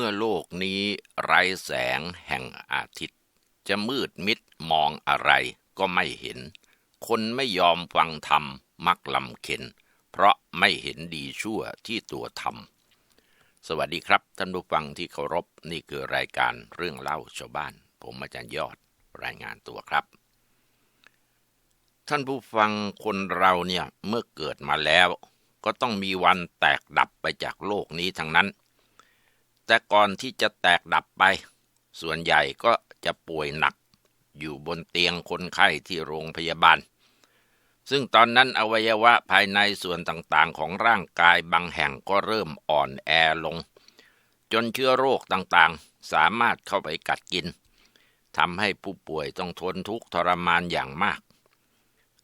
เมื่อโลกนี้ไร้แสงแห่งอาทิตย์ จะมืดมิดมองอะไรก็ไม่เห็น คนไม่ยอมฟังธรรมมักลำเข็น เพราะไม่เห็นดีชั่วที่ตัวทำสวัสดีครับ ท่านผู้ฟังที่เคารพนี่คือรายการเรื่องเล่าชาวบ้าน ผมอาจารย์ยอดรายงานตัวครับ ท่านผู้ฟังคนเราเนี่ยเมื่อเกิดมาแล้ว ก็ต้องมีวันแตกดับไปจากโลกนี้ทั้งนั้น แต่ก่อนที่จะแตกดับไป ส่วนใหญ่ก็จะป่วยหนัก อยู่บนเตียงคนไข้ที่โรงพยาบาล ซึ่งตอนนั้นอวัยวะภายในส่วนต่างๆ ของร่างกายบางแห่งก็เริ่มอ่อนแอลง จนเชื้อโรคต่างๆ สามารถเข้าไปกัดกินทำให้ผู้ป่วยต้องทนทุกข์ทรมานอย่างมาก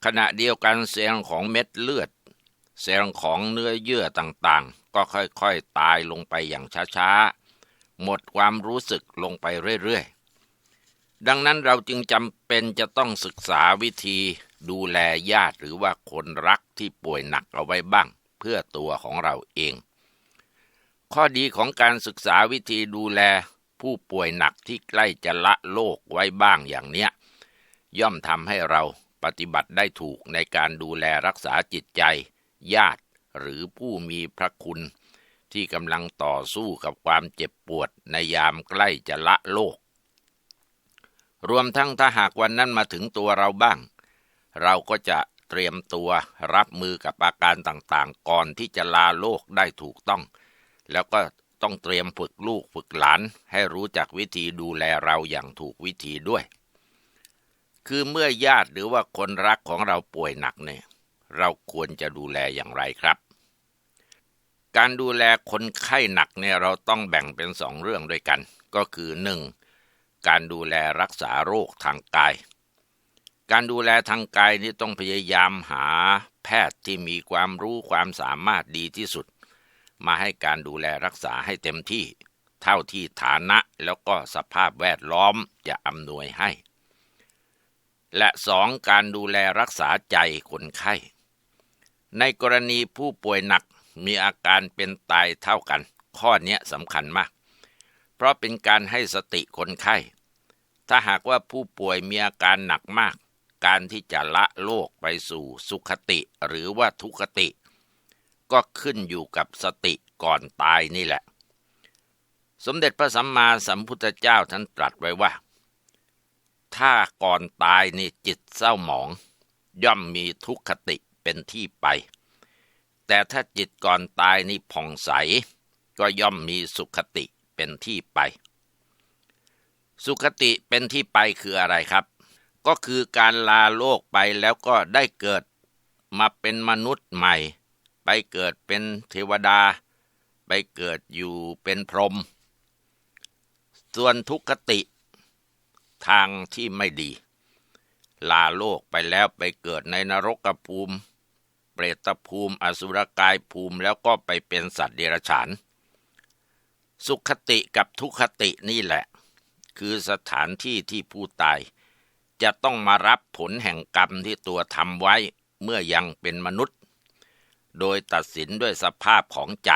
ขณะเดียวกันเซลล์ของเม็ดเลือด เซลล์ของเนื้อเยื่อต่างๆ ก็ค่อยๆตายลงไปอย่างช้าๆ หมดความรู้สึกลงไปเรื่อยๆ ดังนั้นเราจึงจำเป็นจะต้องศึกษาวิธีดูแลญาติหรือว่าคนรักที่ป่วยหนักเอาไว้บ้าง เพื่อตัวของเราเอง ข้อดีของการศึกษาวิธีดูแลผู้ป่วยหนักที่ใกล้จะละโลกไว้บ้างอย่างเนี้ย ย่อมทำให้เราปฏิบัติได้ถูกในการดูแลรักษาจิตใจ ญาติ หรือผู้มีพระคุณ ที่กำลังต่อสู้กับความเจ็บปวดในยามใกล้จะละโลก รวมทั้งถ้าหากวันนั้นมาถึงตัวเราบ้าง เราก็จะเตรียมตัวรับมือกับอาการต่างๆ ก่อนที่จะลาโลกได้ถูกต้อง แล้วก็ต้องเตรียมฝึกลูกฝึกหลาน ให้รู้จักวิธีดูแลเราอย่างถูกวิธีด้วย คือเมื่อญาติหรือว่าคนรักของเราป่วยหนักเนี่ย เราควรจะดูแลอย่างไรครับ การดูแลคนไข้หนักเนี่ยเราต้องแบ่งเป็นสองเรื่องด้วยกัน ก็คือหนึ่งการดูแลรักษาโรคทางกาย การดูแลทางกายนี่ต้องพยายามหาแพทย์ที่มีความรู้ความสามารถดีที่สุด มาให้การดูแลรักษาให้เต็มที่ เท่าที่ฐานะแล้วก็สภาพแวดล้อมจะอำนวยให้ และสองการดูแลรักษาใจคนไข้ ในกรณีผู้ป่วยหนัก มีอาการเป็นตายเท่ากัน ข้อนี้สำคัญมาก เพราะเป็นการให้สติคนไข้ ถ้าหากว่าผู้ป่วยมีอาการหนักมาก การที่จะละโลกไปสู่สุขติหรือว่าทุคติ ก็ขึ้นอยู่กับสติก่อนตายนี่แหละ สมเด็จพระสัมมาสัมพุทธเจ้าท่านตรัสไว้ว่า ถ้าก่อนตายนี่จิตเศร้าหมอง ย่อมมีทุกขติเป็นที่ไป แต่ถ้าจิตก่อนตายนี่ผ่องใส ก็ย่อมมีสุขติเป็นที่ไป สุขติเป็นที่ไปคืออะไรครับ ก็คือการลาโลกไปแล้วก็ได้เกิดมาเป็นมนุษย์ใหม่ ไปเกิดเป็นเทวดา ไปเกิดอยู่เป็นพรหมส่วนทุกขติทางที่ไม่ดี ลาโลกไปแล้วไปเกิดในนรกภูมิ เปรตภูมิ อสุรกายภูมิแล้วก็ไปเป็นสัตว์เดรัจฉาน สุขติกับทุกขตินี่แหละ คือสถานที่ที่ผู้ตาย จะต้องมารับผลแห่งกรรมที่ตัวทำไว้เมื่อยังเป็นมนุษย์ โดยตัดสินด้วยสภาพของใจ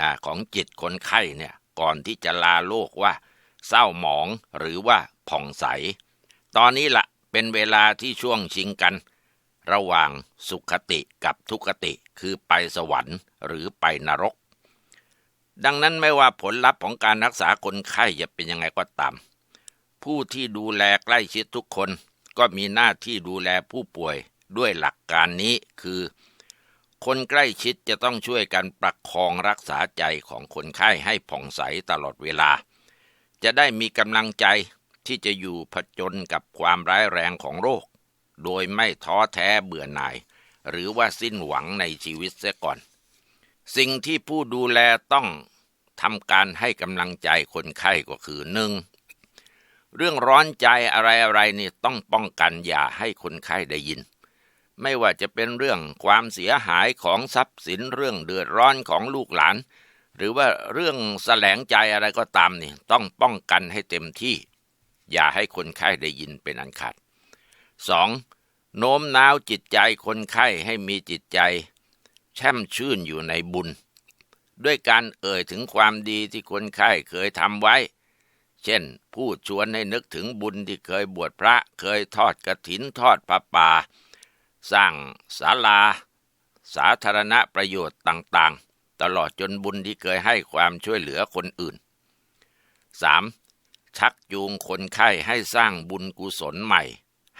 อของจิตคนไข้เนี่ยก่อนที่จะลาโลกว่า เศร้าหมองหรือว่าผ่องใส ตอนนี้ละเป็นเวลาที่ช่วงชิงกัน ระหว่างสุขติกับทุกติคือไปสวรรค์หรือไปนรก ดังนั้นไม่ว่าผลลัพธ์ของการรักษาคนไข้จะเป็นยังไงก็ตาม ผู้ที่ดูแลใกล้ชิดทุกคน ก็มีหน้าที่ดูแลผู้ป่วยด้วยหลักการนี้คือ คนใกล้ชิดจะต้องช่วยกันประคองรักษาใจของคนไข้ให้ผ่องใสตลอดเวลา จะได้มีกำลังใจที่จะอยู่ผจญกับความร้ายแรงของโรค โดยไม่ท้อแท้เบื่อหน่าย หรือว่าสิ้นหวังในชีวิตเสียก่อน สิ่งที่ผู้ดูแลต้องทำการให้กำลังใจคนไข้ก็คือหนึ่งเรื่องร้อนใจอะไรอะไรนี่ต้องป้องกันอย่าให้คนไข้ได้ยิน ไม่ว่าจะเป็นเรื่องความเสียหายของทรัพย์สินเรื่องเดือดร้อนของลูกหลาน หรือว่าเรื่องแสลงใจอะไรก็ตามนี่ต้องป้องกันให้เต็มที่ อย่าให้คนไข้ได้ยินเป็นอันขาด สองโน้มน้าวจิตใจคนไข้ให้มีจิตใจ แช่มชื่นอยู่ในบุญ ด้วยการเอ่ยถึงความดีที่คนไข้เคยทำไว้ เช่น พูดชวนให้นึกถึงบุญที่เคยบวชพระ เคยทอดกระถินทอดผ้าป่า สร้างศาลา สาธารณประโยชน์ต่างๆ ตลอดจนบุญที่เคยให้ความช่วยเหลือคนอื่น 3. ชักจูงคนไข้ให้สร้างบุญกุศลใหม่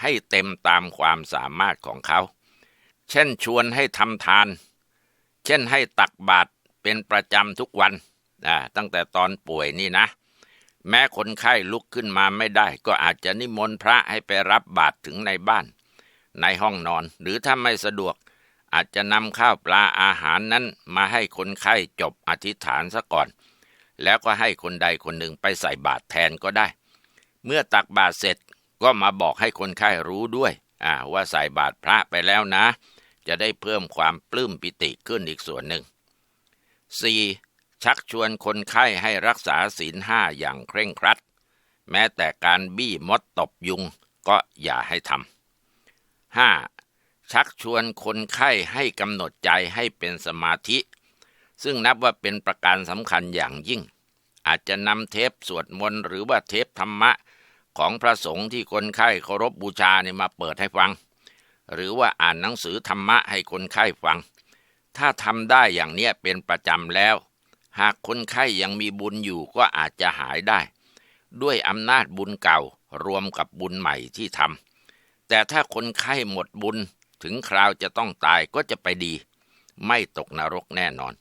ให้เต็มตามความสามารถของเขา เช่นชวนให้ทำทาน เช่นให้ตักบาตรเป็นประจำทุกวันตั้งแต่ตอนป่วยนี่นะ แม้คนไข้ลุกขึ้นมาไม่ได้ ก็อาจจะนิมนต์พระให้ไปรับบาตรถึงในบ้าน ในห้องนอน หรือถ้าไม่สะดวก อาจจะนำข้าวปลาอาหารนั้นมาให้คนไข้จบอธิษฐานซะก่อน แล้วก็ให้คนใดคนหนึ่งไปใส่บาตรแทนก็ได้ เมื่อตักบาตรเสร็จ ก็มาบอกให้คนไข้รู้ด้วยว่าใส่บาตรพระไปแล้วนะ จะได้เพิ่มความปลื้มปิติขึ้นอีกส่วนหนึ่ง 4. ชักชวนคนไข้ให้รักษาศีลห้าอย่างเคร่งครัด แม้แต่การบี้มดตบยุงก็อย่าให้ทำ 5. ชักชวนคนไข้ให้กำหนดใจให้เป็นสมาธิ ซึ่งนับว่าเป็นประการสำคัญอย่างยิ่ง อาจจะนำเทปสวดมนต์หรือว่าเทปธรรมะ ของพระสงฆ์ที่คนไข้เคารพบูชาเนี่ยมาเปิดให้ฟัง หรือว่าอ่านหนังสือธรรมะให้คนไข้ฟัง ถ้าทำได้อย่างเนี้ยเป็นประจำแล้ว หากคนไข้ยังมีบุญอยู่ก็อาจจะหายได้ ด้วยอำนาจบุญเก่ารวมกับบุญใหม่ที่ทำแต่ถ้าคนไข้หมดบุญถึงคราวจะต้องตายก็จะไปดี ไม่ตกนรกแน่นอน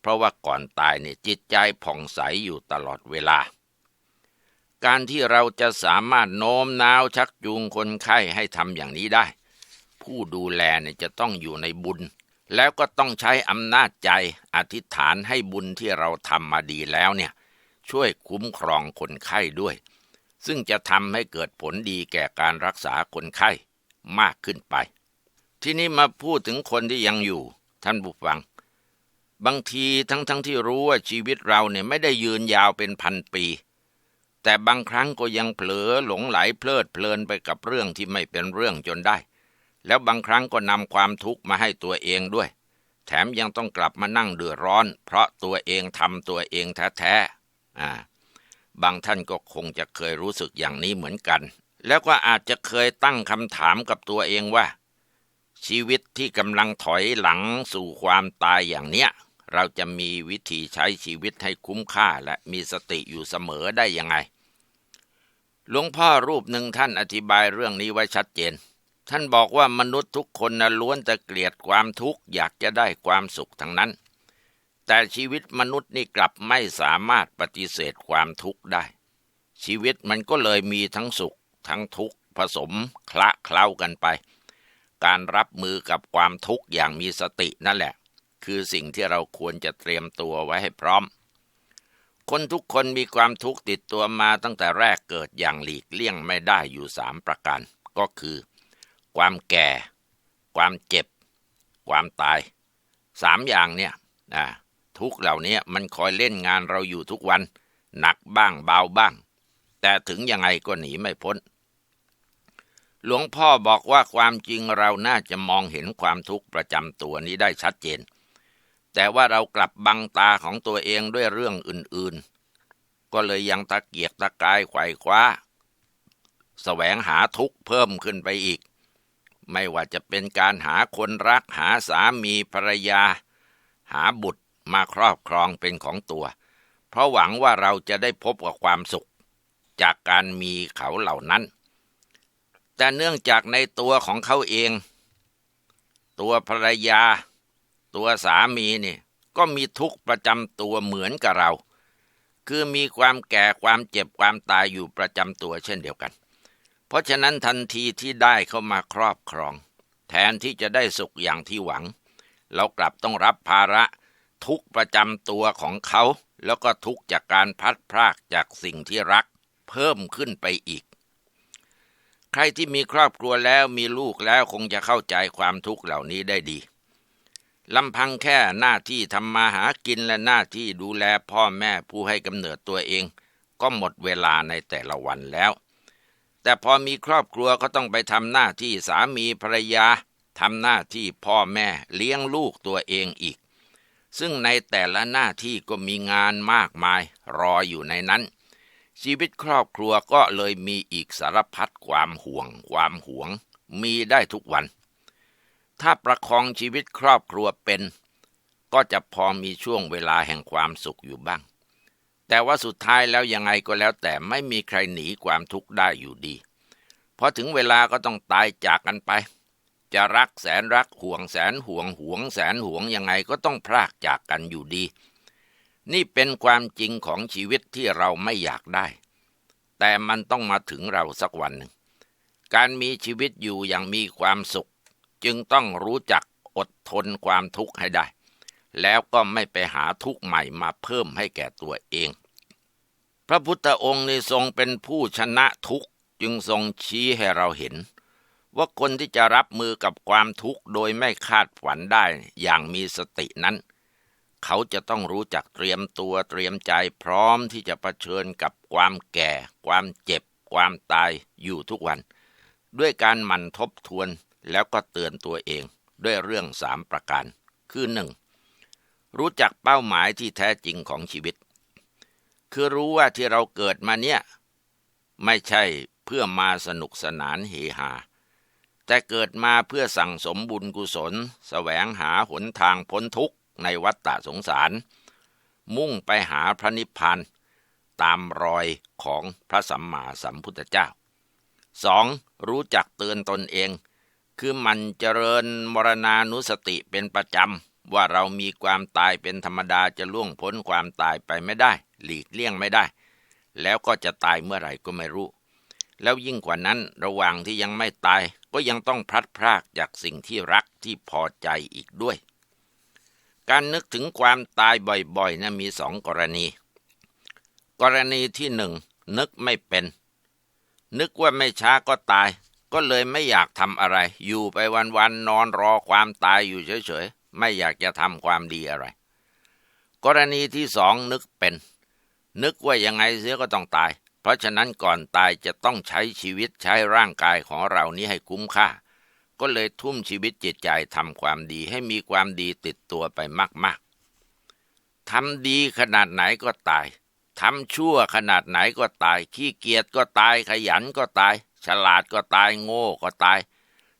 เพราะว่าก่อนตายเนี่ยจิตใจผ่องใสอยู่ตลอดเวลา การที่เราจะสามารถโน้มน้าวชักจูงคนไข้ให้ทำอย่างนี้ได้ ผู้ดูแลเนี่ยจะต้องอยู่ในบุญ แล้วก็ต้องใช้อำนาจใจอธิษฐานให้บุญที่เราทำมาดีแล้วเนี่ย ช่วยคุ้มครองคนไข้ด้วย ซึ่งจะทำให้เกิดผลดีแก่การรักษาคนไข้มากขึ้นไป ที่นี้มาพูดถึงคนที่ยังอยู่ ท่านผู้ฟัง บางทีทั้งๆทที่รู้ว่าชีวิตเราเนี่ยไม่ได้ยืนยาวเป็นพันปี แต่บางครั้งก็ยังเผลอหลงไหลเพลิดเพลินไปกับเรื่องที่ไม่เป็นเรื่องจนได้ แล้วบางครั้งก็นำความทุกข์มาให้ตัวเองด้วย แถมยังต้องกลับมานั่งเดือดร้อน เพราะตัวเองทำตัวเองแท้ๆอ่าบางท่านก็คงจะเคยรู้สึกอย่างนี้เหมือนกัน แล้วก็อาจจะเคยตั้งคำถามกับตัวเองว่า ชีวิตที่กำลังถอยหลังสู่ความตายอย่างเนี้ย เราจะมีวิธีใช้ชีวิตให้คุ้มค่าและมีสติอยู่เสมอได้ยังไง หลวงพ่อรูปหนึ่งท่านอธิบายเรื่องนี้ไว้ชัดเจน ท่านบอกว่ามนุษย์ทุกคนนะล้วนจะเกลียดความทุกข์อยากจะได้ความสุขทั้งนั้น แต่ชีวิตมนุษย์นี่กลับไม่สามารถปฏิเสธความทุกข์ได้ ชีวิตมันก็เลยมีทั้งสุข ทั้งทุกข์ผสมคละเคล้ากันไป การรับมือกับความทุกข์อย่างมีสตินั่นแหละ คือสิ่งที่เราควรจะเตรียมตัวไว้ให้พร้อม คนทุกคนมีความทุกข์ติดตัวมาตั้งแต่แรกเกิดอย่างหลีกเลี่ยงไม่ได้อยู่สามประการ ก็คือ ความแก่ ความเจ็บ ความตายสามอย่างเนี่ยนะทุกเหล่านี้มันคอยเล่นงานเราอยู่ทุกวัน หนักบ้างเบาบ้าง แต่ถึงยังไงก็หนีไม่พ้น หลวงพ่อบอกว่าความจริงเราน่าจะมองเห็นความทุกข์ประจำตัวนี้ได้ชัดเจน แต่ว่าเรากลับบังตาของตัวเองด้วยเรื่องอื่นๆ ก็เลยยังตะเกียกตะกายไขว่คว้าสแสวงหาทุกข์เพิ่มขึ้นไปอีก ไม่ว่าจะเป็นการหาคนรักหาสามีภรรยา หาบุตรมาครอบครองเป็นของตัว เพราะหวังว่าเราจะได้พบกับความสุข จากการมีเขาเหล่านั้น แต่เนื่องจากในตัวของเขาเอง ตัวภรรยา ตัวสามีนี่ก็มีทุกข์ประจำตัวเหมือนกับเรา คือมีความแก่ความเจ็บความตายอยู่ประจำตัวเช่นเดียวกัน เพราะฉะนั้นทันทีที่ได้เข้ามาครอบครอง แทนที่จะได้สุขอย่างที่หวัง เรากลับต้องรับภาระทุกประจำตัวของเขา แล้วก็ทุกจากการพัดพรากจากสิ่งที่รัก เพิ่มขึ้นไปอีก ใครที่มีครอบครัวแล้วมีลูกแล้วคงจะเข้าใจความทุกข์เหล่านี้ได้ดี ลำพังแค่หน้าที่ทำมาหากินและหน้าที่ดูแลพ่อแม่ผู้ให้กำเนิดตัวเอง ก็หมดเวลาในแต่ละวันแล้ว แต่พอมีครอบครัวก็ต้องไปทำหน้าที่สามีภรรยาทำหน้าที่พ่อแม่เลี้ยงลูกตัวเองอีก ซึ่งในแต่ละหน้าที่ก็มีงานมากมาย รออยู่ในนั้น ชีวิตครอบครัวก็เลยมีอีกสารพัดความห่วง ความหวง มีได้ทุกวัน ถ้าประคองชีวิตครอบครัวเป็น ก็จะพอมีช่วงเวลาแห่งความสุขอยู่บ้าง แต่ว่าสุดท้ายแล้วยังไงก็แล้วแต่ไม่มีใครหนีความทุกข์ได้อยู่ดี พอถึงเวลาก็ต้องตายจากกันไป จะรักแสนรักห่วงแสนห่วงห่วงแสนห่วงยังไงก็ต้องพรากจากกันอยู่ดี นี่เป็นความจริงของชีวิตที่เราไม่อยากได้ แต่มันต้องมาถึงเราสักวันหนึ่งการมีชีวิตอยู่อย่างมีความสุข จึงต้องรู้จักอดทนความทุกข์ให้ได้ แล้วก็ไม่ไปหาทุกข์ใหม่มาเพิ่มให้แก่ตัวเอง พระพุทธองค์ในทรงเป็นผู้ชนะทุกข์จึงทรงชี้ให้เราเห็น ว่าคนที่จะรับมือกับความทุกข์โดยไม่คาดฝันได้อย่างมีสตินั้น เขาจะต้องรู้จักเตรียมตัวเตรียมใจพร้อมที่จะะเผชิญกับความแก่ ความเจ็บ ความตายอยู่ทุกวัน ด้วยการหมั่นทบทวน แล้วก็เตือนตัวเองด้วยเรื่องสามประการ คือหนึ่งรู้จักเป้าหมายที่แท้จริงของชีวิต คือรู้ว่าที่เราเกิดมาเนี่ย ไม่ใช่เพื่อมาสนุกสนานเฮฮาแต่เกิดมาเพื่อสั่งสมบุญกุศลสแสวงหาหนทางพ้นทุกข์ในวัฏฏะสงสาร มุ่งไปหาพระนิพพานตามรอยของพระสัมมาสัมพุทธเจ้าสองรู้จักเตือนตนเอง คือมันเจริญมรณานุสติเป็นประจำ ว่าเรามีความตายเป็นธรรมดาจะล่วงพ้นความตายไปไม่ได้ หลีกเลี่ยงไม่ได้ แล้วก็จะตายเมื่อไหร่ก็ไม่รู้ แล้วยิ่งกว่านั้นระหว่างที่ยังไม่ตายก็ยังต้องพลัดพรากจากสิ่งที่รักที่พอใจอีกด้วย การนึกถึงความตายบ่อยๆนะมีสองกรณี กรณีที่หนึ่งนึกไม่เป็น นึกว่าไม่ช้าก็ตาย ก็เลยไม่อยากทำอะไร อยู่ไปวันๆนนอนรอความตายอยู่เฉยๆ ไม่อยากจะทำความดีอะไร กรณีที่สองนึกเป็น นึกว่ายังไงเสียก็ต้องตาย เพราะฉะนั้นก่อนตายจะต้องใช้ชีวิตใช้ร่างกายของเรานี้ให้คุ้มค่า ก็เลยทุ่มชีวิตจิตใจทำความดีให้มีความดีติดตัวไปมากๆทำดีขนาดไหนก็ตายทำชั่วขนาดไหนก็ตาย ขี้เกียจก็ตาย ขยันก็ตาย ฉลาดก็ตายโง่ก็ตาย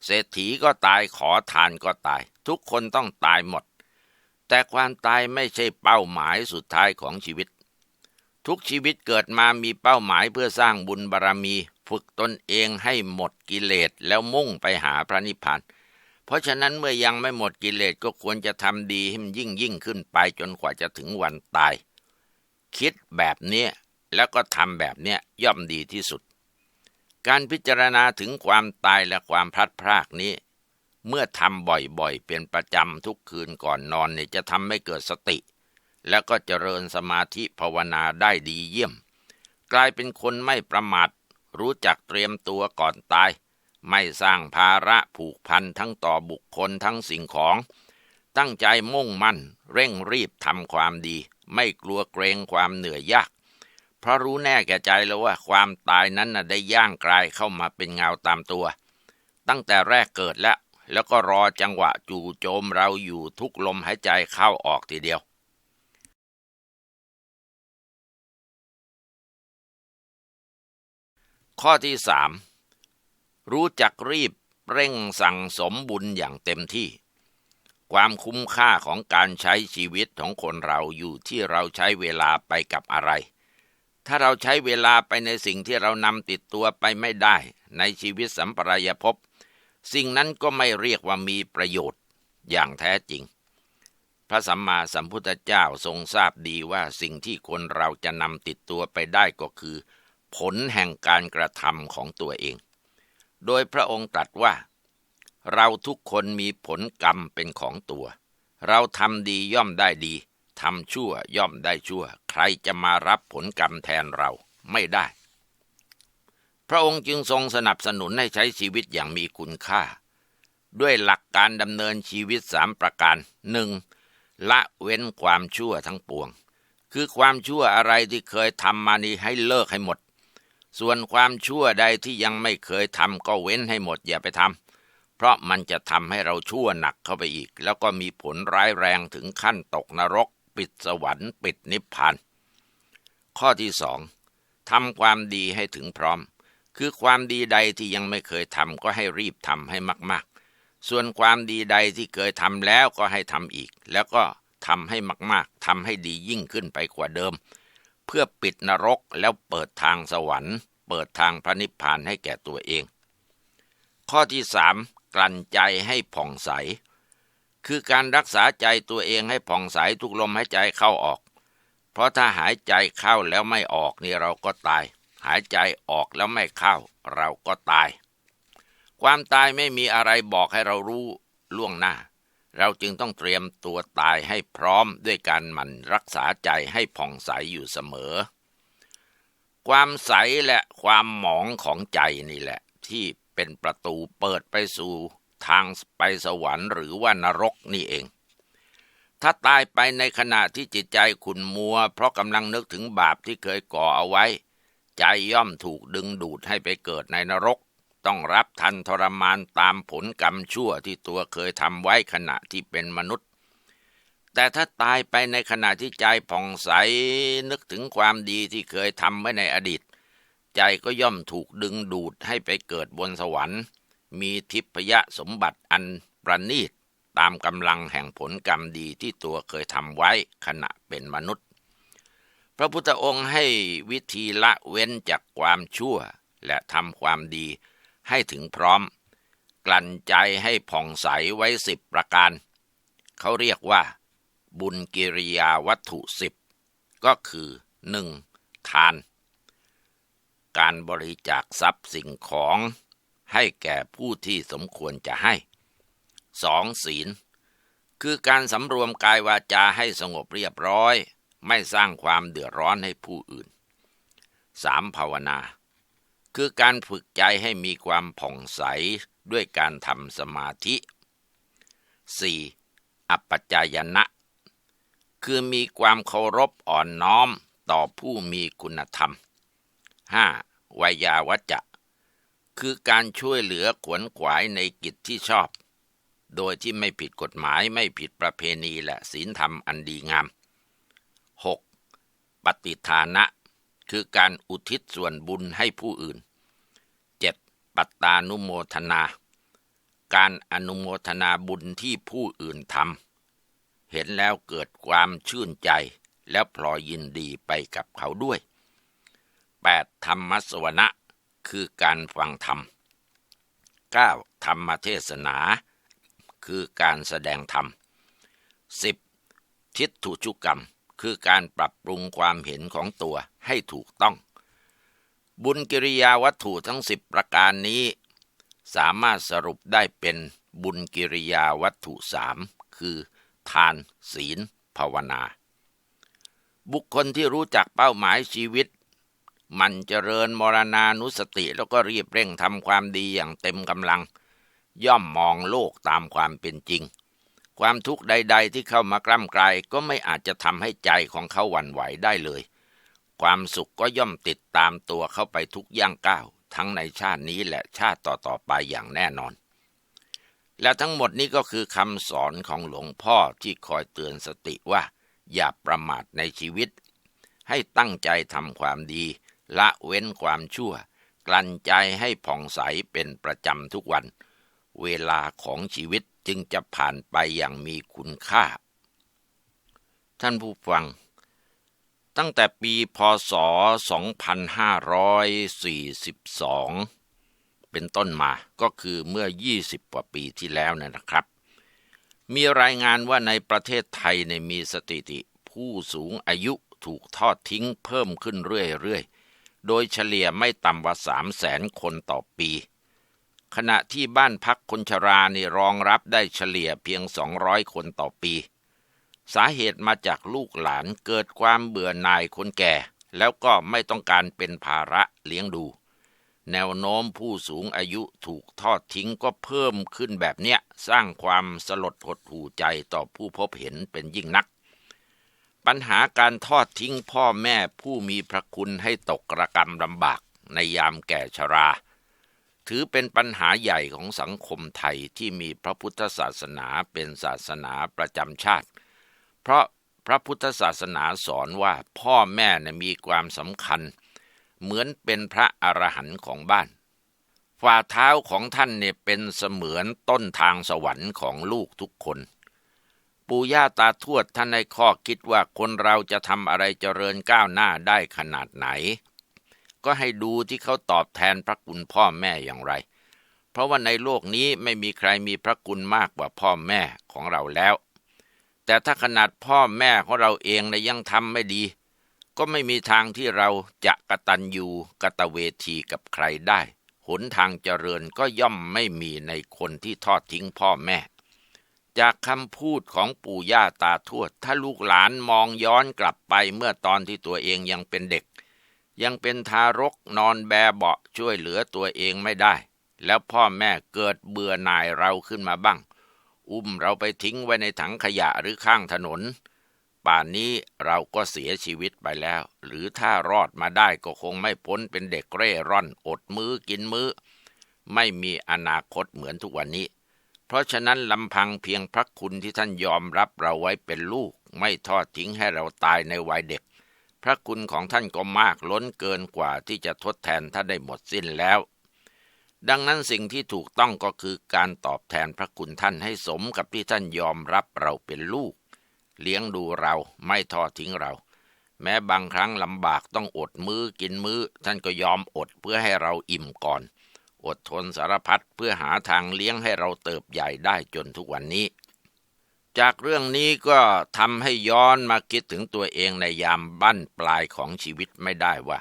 เศรษฐีก็ตายขอทานก็ตาย ทุกคนต้องตายหมด แต่ความตายไม่ใช่เป้าหมายสุดท้ายของชีวิต ทุกชีวิตเกิดมามีเป้าหมายเพื่อสร้างบุญบารรมี ฝึกตนเองให้หมดกิเลสแล้วมุ่งไปหาพระนิพพานเพราะฉะนั้นเมื่อยังไม่หมดกิเลสก็ควรจะทำดีให้มันยิ่งยิ่งขึ้นไปจนกว่าจะถึงวันตาย คิดแบบนี้แล้วก็ทำแบบนี้ย่อมดีที่สุด การพิจารณาถึงความตายและความพลัดพรากนี้ เมื่อทำบ่อยๆ เป็นประจำทุกคืนก่อนนอนเนี่ยจะทำให้เกิดสติ แล้วก็เจริญสมาธิภาวนาได้ดีเยี่ยม กลายเป็นคนไม่ประมาทรู้จักเตรียมตัวก่อนตาย ไม่สร้างภาระผูกพันทั้งต่อบุคคลทั้งสิ่งของ ตั้งใจมุ่งมั่น เร่งรีบทำความดี ไม่กลัวเกรงความเหนื่อยยาก เพราะรู้แน่แก่ใจแล้วว่า ความตายนั้นได้ย่างกลายเข้ามาเป็นเงาตามตัว ตั้งแต่แรกเกิดแล้ว แล้วก็รอจังหวะจู่โจมเราอยู่ทุกลมหายใจเข้าออกทีเดียวข้อที่สามรู้จักรีบเร่งสั่งสมบุญอย่างเต็มที่ ความคุ้มค่าของการใช้ชีวิตของคนเราอยู่ที่เราใช้เวลาไปกับอะไร ถ้าเราใช้เวลาไปในสิ่งที่เรานำติดตัวไปไม่ได้ ในชีวิตสัมปรายภพ สิ่งนั้นก็ไม่เรียกว่ามีประโยชน์อย่างแท้จริง พระสัมมาสัมพุทธเจ้าทรงทราบดีว่าสิ่งที่คนเราจะนำติดตัวไปได้ก็คือ ผลแห่งการกระทำของตัวเอง โดยพระองค์ตรัสว่า เราทุกคนมีผลกรรมเป็นของตัว เราทำดีย่อมได้ดี ทำชั่วย่อมได้ชั่ว ใครจะมารับผลกรรมแทนเราไม่ได้ พระองค์จึงทรงสนับสนุนให้ใช้ชีวิตอย่างมีคุณค่า ด้วยหลักการดำเนินชีวิตสามประการหนึ่งละเว้นความชั่วทั้งปวง คือความชั่วอะไรที่เคยทำมานี้ให้เลิกให้หมด ส่วนความชั่วใดที่ยังไม่เคยทำก็เว้นให้หมดอย่าไปทำเพราะมันจะทำให้เราชั่วหนักเข้าไปอีก แล้วก็มีผลร้ายแรงถึงขั้นตกนรก ปิดสวรรค์ปิดนิพพาน ข้อที่สองทำความดีให้ถึงพร้อม คือความดีใดที่ยังไม่เคยทำก็ให้รีบทำให้มาก ๆ ส่วนความดีใดที่เคยทำแล้วก็ให้ทำอีก แล้วก็ทำให้มาก ๆทำให้ดียิ่งขึ้นไปกว่าเดิม เพื่อปิดนรกแล้วเปิดทางสวรรค์ เปิดทางพระนิพพานให้แก่ตัวเอง ข้อที่สามกลั่นใจให้ผ่องใส คือการรักษาใจตัวเองให้ผ่องใสทุกลมหายใจเข้าออก เพราะถ้าหายใจเข้าแล้วไม่ออกนี่เราก็ตาย หายใจออกแล้วไม่เข้า เราก็ตาย ความตายไม่มีอะไรบอกให้เรารู้ล่วงหน้า เราจึงต้องเตรียมตัวตายให้พร้อมด้วยการหมั่นรักษาใจให้ผ่องใสอยู่เสมอ ความใสและความหมองของใจนี่แหละ ที่เป็นประตูเปิดไปสู่ ทางไปสวรรค์หรือว่านรกนี่เอง ถ้าตายไปในขณะที่จิตใจขุนมัว เพราะกำลังนึกถึงบาปที่เคยก่อเอาไว้ ใจย่อมถูกดึงดูดให้ไปเกิดในนรก ต้องรับทันทรมานตามผลกรรมชั่วที่ตัวเคยทำไว้ขณะที่เป็นมนุษย์แต่ถ้าตายไปในขณะที่ใจผ่องใสนึกถึงความดีที่เคยทำไว้ในอดีต ใจก็ย่อมถูกดึงดูดให้ไปเกิดบนสวรรค์ มีทิพยสมบัติอันประณีตตามกำลังแห่งผลกรรมดีที่ตัวเคยทำไว้ขณะเป็นมนุษย์ พระพุทธองค์ให้วิธีละเว้นจากความชั่ว และทำความดีให้ถึงพร้อม กลั่นใจให้ผ่องใสไว้สิบประการ เขาเรียกว่า บุญกิริยาวัตถุสิบก็คือหนึ่งทาน การบริจาคทรัพย์สิ่งของ ให้แก่ผู้ที่สมควรจะให้สองศีล คือการสำรวมกายวาจาให้สงบเรียบร้อย ไม่สร้างความเดือดร้อนให้ผู้อื่นสามภาวนา คือการฝึกใจให้มีความผ่องใสด้วยการทำสมาธิ 4. อัปปจายนะ คือมีความเคารพอ่อนน้อมต่อผู้มีคุณธรรม 5. วายาวัจจะ คือการช่วยเหลือขวนขวายในกิจที่ชอบ โดยที่ไม่ผิดกฎหมายไม่ผิดประเพณีและศีลธรรมอันดีงาม 6. ปฏิทานะ คือการอุทิศส่วนบุญให้ผู้อื่น 7. ปัตตานุโมทนา การอนุโมทนาบุญที่ผู้อื่นทำเห็นแล้วเกิดความชื่นใจแล้วพลอยยินดีไปกับเขาด้วย 8. ธรรมสวนะ คือการฟังธรรม 9. ธรรมเทศนา คือการแสดงธรรม 10. ทิฏฐุชุกรรม คือการปรับปรุงความเห็นของตัวให้ถูกต้อง บุญกิริยาวัตถุทั้งสิบประการนี้ สามารถสรุปได้เป็นบุญกิริยาวัตถุสามคือ ทาน ศีล ภาวนา บุคคลที่รู้จักเป้าหมายชีวิต มันเจริญมรณานุสติแล้วก็รีบเร่งทำความดีอย่างเต็มกำลัง ย่อมมองโลกตามความเป็นจริง ความทุกข์ใด ๆ ที่เข้ามากล้ำกลายก็ไม่อาจจะทำให้ใจของเขาหวั่นไหวได้เลย ความสุขก็ย่อมติดตามตัวเข้าไปทุกย่างก้าวทั้งในชาตินี้และชาติต่อๆไปอย่างแน่นอน และทั้งหมดนี้ก็คือคำสอนของหลวงพ่อที่คอยเตือนสติว่า อย่าประมาทในชีวิต ให้ตั้งใจทำความดี ละเว้นความชั่ว กลั่นใจให้ผ่องใสเป็นประจำทุกวัน เวลาของชีวิตจึงจะผ่านไปอย่างมีคุณค่า ท่านผู้ฟัง ตั้งแต่ปีพศ 2542 เป็นต้นมาก็คือเมื่อ 20 กว่าปีที่แล้วนะครับ มีรายงานว่าในประเทศไทยในมีสถิติผู้สูงอายุถูกทอดทิ้งเพิ่มขึ้นเรื่อยๆ โดยเฉลี่ยไม่ต่ำกว่า3 0 0แสนคนต่อปี ขณะที่บ้านพักคนชรานี่รองรับได้เฉลี่ยเพียง 200 คนต่อปี สาเหตุมาจากลูกหลานเกิดความเบื่อหน่ายคนแก่ แล้วก็ไม่ต้องการเป็นภาระเลี้ยงดู แนวโน้มผู้สูงอายุถูกทอดทิ้งก็เพิ่มขึ้นแบบเนี้ย สร้างความสลดหดหู่ใจต่อผู้พบเห็นเป็นยิ่งนัก ปัญหาการทอดทิ้งพ่อแม่ผู้มีพระคุณให้ตกระกรรมลำบากในยามแก่ชรา ถือเป็นปัญหาใหญ่ของสังคมไทยที่มีพระพุทธศาสนาเป็นศาสนาประจำชาติ เพราะพระพุทธศาสนาสอนว่าพ่อแม่นะมีความสำคัญ เหมือนเป็นพระอรหันต์ของบ้าน ฝ่าเท้าของท่านเนี่ยเป็นเสมือนต้นทางสวรรค์ของลูกทุกคน ปู่ย่าตาทวดท่านในข้อคิดว่าคนเราจะทำอะไรเจริญก้าวหน้าได้ขนาดไหน ก็ให้ดูที่เขาตอบแทนพระคุณพ่อแม่อย่างไร เพราะว่าในโลกนี้ไม่มีใครมีพระคุณมากกว่าพ่อแม่ของเราแล้ว แต่ถ้าขนาดพ่อแม่ของเราเองนะยังทำไม่ดี ก็ไม่มีทางที่เราจะกะตัญญูกะตะเวทีกับใครได้ หนทางเจริญก็ย่อมไม่มีในคนที่ทอดทิ้งพ่อแม่ จากคำพูดของปู่ย่าตาทวด ถ้าลูกหลานมองย้อนกลับไปเมื่อตอนที่ตัวเองยังเป็นเด็ก ยังเป็นทารกนอนแบเบาะช่วยเหลือตัวเองไม่ได้ แล้วพ่อแม่เกิดเบื่อหน่ายเราขึ้นมาบ้าง อุ้มเราไปทิ้งไว้ในถังขยะหรือข้างถนน ป่านนี้เราก็เสียชีวิตไปแล้ว หรือถ้ารอดมาได้ก็คงไม่พ้นเป็นเด็กเร่ร่อนอดมื้อกินมื้อ ไม่มีอนาคตเหมือนทุกวันนี้ เพราะฉะนั้นลำพังเพียงพระคุณที่ท่านยอมรับเราไว้เป็นลูก ไม่ทอดทิ้งให้เราตายในวัยเด็ก พระคุณของท่านก็มากล้นเกินกว่าที่จะทดแทนท่านได้หมดสิ้นแล้ว ดังนั้นสิ่งที่ถูกต้องก็คือการตอบแทนพระคุณท่านให้สมกับที่ท่านยอมรับเราเป็นลูก เลี้ยงดูเราไม่ทอดทิ้งเรา แม้บางครั้งลำบากต้องอดมื้อกินมื้อ ท่านก็ยอมอดเพื่อให้เราอิ่มก่อน อดทนสารพัดเพื่อหาทางเลี้ยงให้เราเติบใหญ่ได้จนทุกวันนี้ จากเรื่องนี้ก็ทำให้ย้อนมาคิดถึงตัวเองในยามบั้นปลายของชีวิตไม่ได้ว่า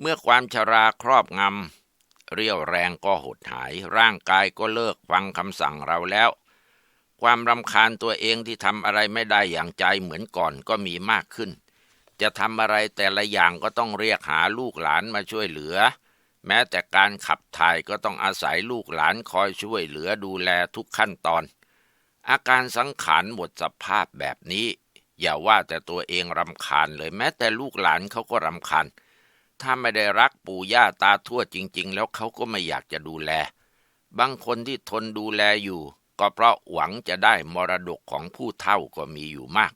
เมื่อความชราครอบงำเรี่ยวแรงก็หดหาย ร่างกายก็เลิกฟังคำสั่งเราแล้ว ความรำคาญตัวเองที่ทำอะไรไม่ได้อย่างใจเหมือนก่อนก็มีมากขึ้น จะทำอะไรแต่ละอย่างก็ต้องเรียกหาลูกหลานมาช่วยเหลือ แม้แต่การขับถ่ายก็ต้องอาศัยลูกหลานคอยช่วยเหลือดูแลทุกขั้นตอน อาการสังขารหมดสภาพแบบนี้ อย่าว่าแต่ตัวเองรำคาญเลยแม้แต่ลูกหลานเขาก็รำคาญถ้าไม่ได้รักปู่ย่าตาทวดจริง ๆ แล้วเขาก็ไม่อยากจะดูแล บางคนที่ทนดูแลอยู่ ก็เพราะหวังจะได้มรดกของผู้เฒ่าก็มีอยู่มาก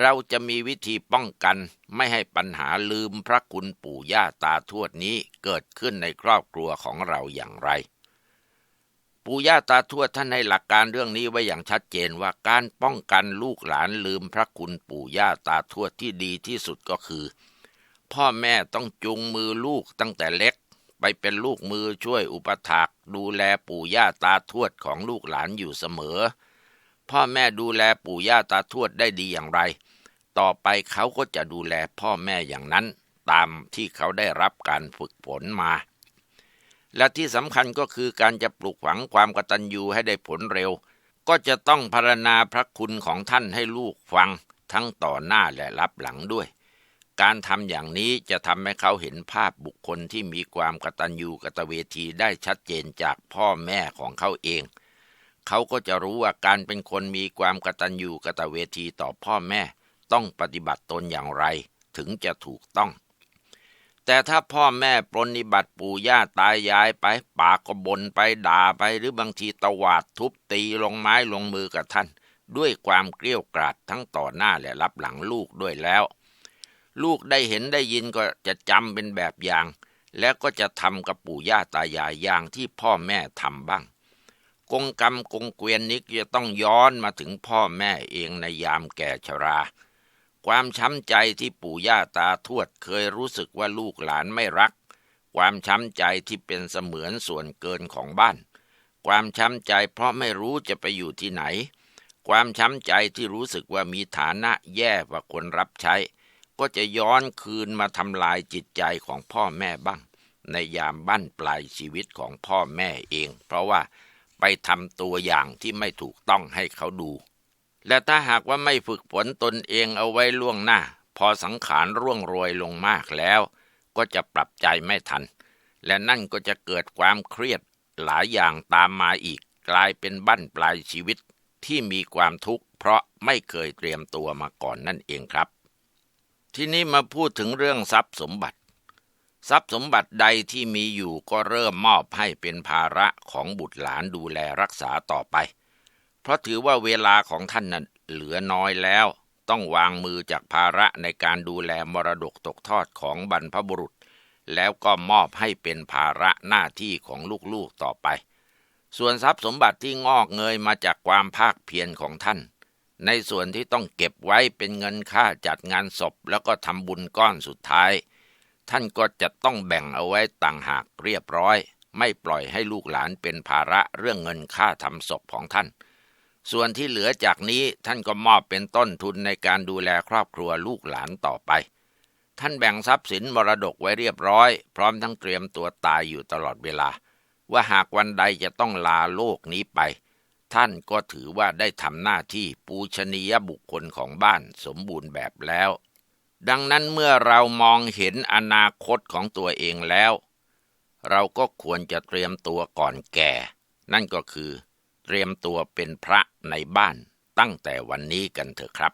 เราจะมีวิธีป้องกันไม่ให้ปัญหาลืมพระคุณปู่ย่าตาทวดนี้เกิดขึ้นในครอบครัวของเราอย่างไร ปู่ย่าตาทวดท่านให้หลักการเรื่องนี้ไว้อย่างชัดเจนว่าการป้องกันลูกหลานลืมพระคุณปู่ย่าตาทวดที่ดีที่สุดก็คือ พ่อแม่ต้องจูงมือลูกตั้งแต่เล็ก ไปเป็นลูกมือช่วยอุปถากดูแลปู่ย่าตาทวดของลูกหลานอยู่เสมอ พ่อแม่ดูแลปู่ย่าตาทวดได้ดีอย่างไร ต่อไปเขาก็จะดูแลพ่อแม่อย่างนั้น ตามที่เขาได้รับการฝึกฝนมา และที่สำคัญก็คือการจะปลูกฝังความกตัญญูให้ได้ผลเร็ว ก็จะต้องพรรณนาพระคุณของท่านให้ลูกฟังทั้งต่อหน้าและรับหลังด้วย การทำอย่างนี้จะทำให้เขาเห็นภาพบุคคลที่มีความกตัญญูกตเวทีได้ชัดเจนจากพ่อแม่ของเขาเอง เขาก็จะรู้ว่าการเป็นคนมีความกตัญญูกตเวทีต่อพ่อแม่ ต้องปฏิบัติตนอย่างไร ถึงจะถูกต้อง แต่ถ้าพ่อแม่ปรนนิบัติปู่ย่าตายายไป ปากก็บนไปด่าไปหรือบางทีตวาดทุบตีลงไม้ลงมือกับท่าน ด้วยความเกลี้ยกราดทั้งต่อหน้าและรับหลังลูกด้วยแล้ว ลูกได้เห็นได้ยินก็จะจำเป็นแบบอย่าง แล้วก็จะทำกับปู่ย่าตายายอย่างที่พ่อแม่ทำบ้าง กงกรรมกงเกวียนนี้จะต้องย้อนมาถึงพ่อแม่เองในยามแก่ชรา ความช้ำใจที่ปู่ย่าตาทวดเคยรู้สึกว่าลูกหลานไม่รัก ความช้ำใจที่เป็นเสมือนส่วนเกินของบ้าน ความช้ำใจเพราะไม่รู้จะไปอยู่ที่ไหน ความช้ำใจที่รู้สึกว่ามีฐานะแย่กว่าคนรับใช้ ก็จะย้อนคืนมาทำลายจิตใจของพ่อแม่บ้าง ในยามบั้นปลายชีวิตของพ่อแม่เอง เพราะว่า ไปทำตัวอย่างที่ไม่ถูกต้องให้เขาดู และถ้าหากว่าไม่ฝึกฝนตนเองเอาไว้ล่วงหน้า พอสังขารร่วงโรยลงมากแล้ว ก็จะปรับใจไม่ทัน และนั่นก็จะเกิดความเครียดหลายอย่างตามมาอีกกลายเป็นบั้นปลายชีวิตที่มีความทุกข์ เพราะไม่เคยเตรียมตัวมาก่อนนั่นเองครับ ทีนี้มาพูดถึงเรื่องทรัพย์สมบัติ ทรัพย์สมบัติใดที่มีอยู่ก็เริ่มมอบให้เป็นภาระของบุตรหลานดูแลรักษาต่อไป เพราะถือว่าเวลาของท่านนั้นเหลือน้อยแล้ว ต้องวางมือจากภาระในการดูแลมรดกตกทอดของบรรพบุรุษ แล้วก็มอบให้เป็นภาระหน้าที่ของลูกๆต่อไป ส่วนทรัพย์สมบัติที่งอกเงยมาจากความภาคเพียรของท่าน ในส่วนที่ต้องเก็บไว้เป็นเงินค่าจัดงานศพแล้วก็ทำบุญก้อนสุดท้าย ท่านก็จะต้องแบ่งเอาไว้ต่างหากเรียบร้อย ไม่ปล่อยให้ลูกหลานเป็นภาระเรื่องเงินค่าทำศพของท่าน ส่วนที่เหลือจากนี้ท่านก็มอบเป็นต้นทุนในการดูแลครอบครัวลูกหลานต่อไป ท่านแบ่งทรัพย์สินมรดกไว้เรียบร้อย พร้อมทั้งเตรียมตัวตายอยู่ตลอดเวลา ว่าหากวันใดจะต้องลาโลกนี้ไป ท่านก็ถือว่าได้ทำหน้าที่ปูชนียบุคคลของบ้านสมบูรณ์แบบแล้ว ดังนั้นเมื่อเรามองเห็นอนาคตของตัวเองแล้ว เราก็ควรจะเตรียมตัวก่อนแก่ นั่นก็คือ เตรียมตัวเป็นพระในบ้านตั้งแต่วันนี้กันเถอะครับ